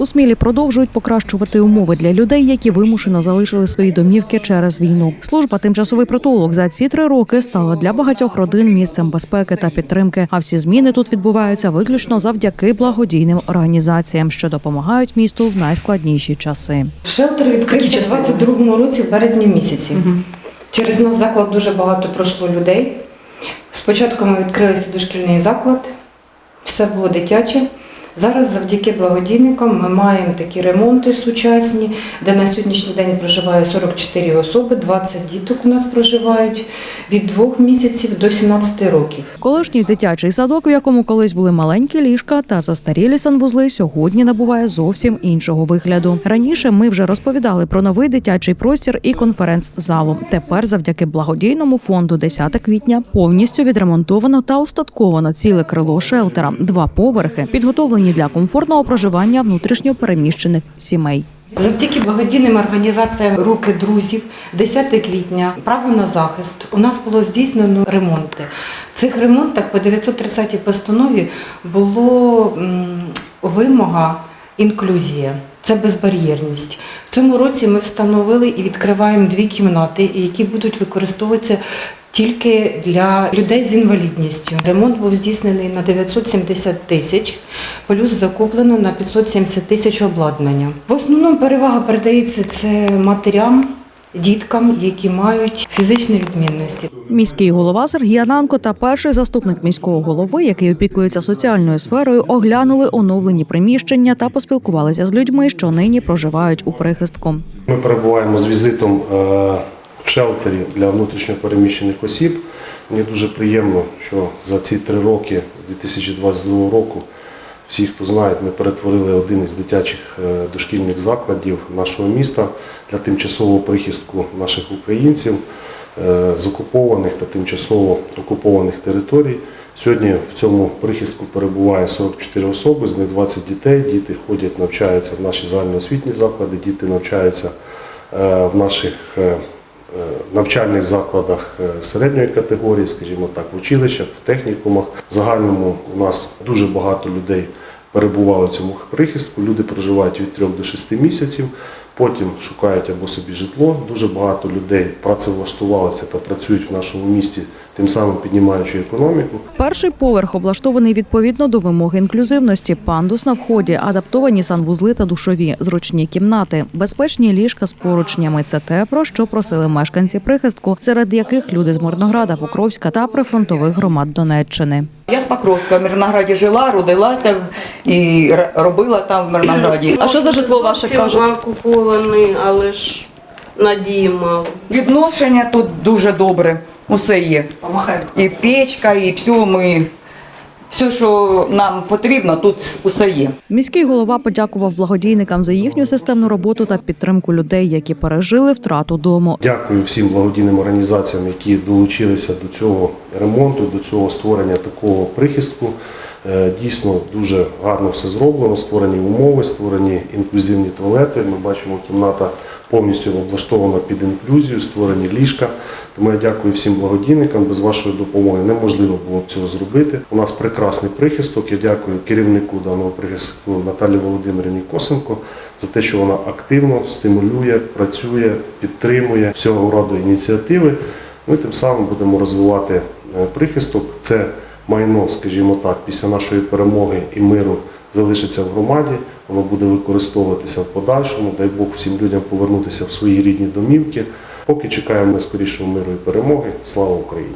У Смілі продовжують покращувати умови для людей, які вимушено залишили свої домівки через війну. Служба тимчасовий притулок за ці три роки стала для багатьох родин місцем безпеки та підтримки. А всі зміни тут відбуваються виключно завдяки благодійним організаціям, що допомагають місту в найскладніші часи. Шелтер відкрився у 22-му році, в березні місяці. Через нас заклад дуже багато пройшло людей. Спочатку ми відкрилися дошкільний заклад, все було дитяче. Зараз завдяки благодійникам ми маємо такі ремонти сучасні, де на сьогоднішній день проживає 44 особи, 20 діток у нас проживають від 2 місяців до 17 років. Колишній дитячий садок, в якому колись були маленькі ліжка та застарілі санвузли, сьогодні набуває зовсім іншого вигляду. Раніше ми вже розповідали про новий дитячий простір і конференц-залу. Тепер, завдяки благодійному фонду 10 квітня, повністю відремонтовано та устатковано ціле крило шелтера, два поверхи, підготовлені для комфортного проживання внутрішньо переміщених сімей. Завдяки благодійним організаціям Руки друзів 10 квітня право на захист у нас було здійснено ремонти. В цих ремонтах по 930 постанові було вимога інклюзія. Це безбар'єрність. В цьому році ми встановили і відкриваємо дві кімнати, які будуть використовуватися тільки для людей з інвалідністю. Ремонт був здійснений на 970 тисяч, плюс закуплено на 570 тисяч обладнання. В основному перевага передається це матерям, діткам, які мають фізичні відмінності. Міський голова Сергій Ананко та перший заступник міського голови, який опікується соціальною сферою, оглянули оновлені приміщення та поспілкувалися з людьми, що нині проживають у прихистку. Ми перебуваємо з візитом е, в шелтері для внутрішньопереміщених осіб. Мені дуже приємно, що за ці три роки з 2022 року, всі, хто знають, ми перетворили один із дитячих е, дошкільних закладів нашого міста для тимчасового прихистку наших українців е, з окупованих та тимчасово окупованих територій. Сьогодні в цьому прихистку перебуває 44 особи, з них 20 дітей. Діти ходять, навчаються в наші загальноосвітні заклади, діти навчаються е, в наших навчальних закладах середньої категорії, скажімо так, в училищах, в технікумах. В загальному у нас дуже багато людей перебували в цьому прихистку. Люди проживають від 3 до 6 місяців. Потім шукають або собі житло. Дуже багато людей працевлаштувалися та працюють в нашому місті, тим самим піднімаючи економіку. Перший поверх облаштований відповідно до вимоги інклюзивності. Пандус на вході, адаптовані санвузли та душові, зручні кімнати, безпечні ліжка з поручнями. Це те, про що просили мешканці прихистку, серед яких люди з Мирнограда, Покровська та прифронтових громад Донеччини. Я з Покровська в Мирнограді жила, родилася і робила там в Мирнограді. А що за житло ваше кажуть? Окупований, але ж надії мало. Відношення тут дуже добре. Усе є. І печка, і все ми. Все, що нам потрібно, тут усе є. Міський голова подякував благодійникам за їхню системну роботу та підтримку людей, які пережили втрату дому. Дякую всім благодійним організаціям, які долучилися до цього ремонту, до цього створення такого прихистку. Е, Дійсно дуже гарно все зроблено. Створені умови, створені інклюзивні туалети. Ми бачимо, кімната повністю облаштована під інклюзію, створені ліжка. Тому я дякую всім благодійникам. Без вашої допомоги неможливо було б цього зробити. У нас прекрасний прихисток. Я дякую керівнику даного прихистку Наталі Володимирівні Косенко за те, що вона активно стимулює, працює, підтримує всього роду ініціативи. Ми тим самим будемо розвивати е, прихисток. Це майно, скажімо так, після нашої перемоги і миру залишиться в громаді. Воно буде використовуватися в подальшому. Дай Бог всім людям повернутися в свої рідні домівки. Поки чекаємо найскорішого миру і перемоги. Слава Україні!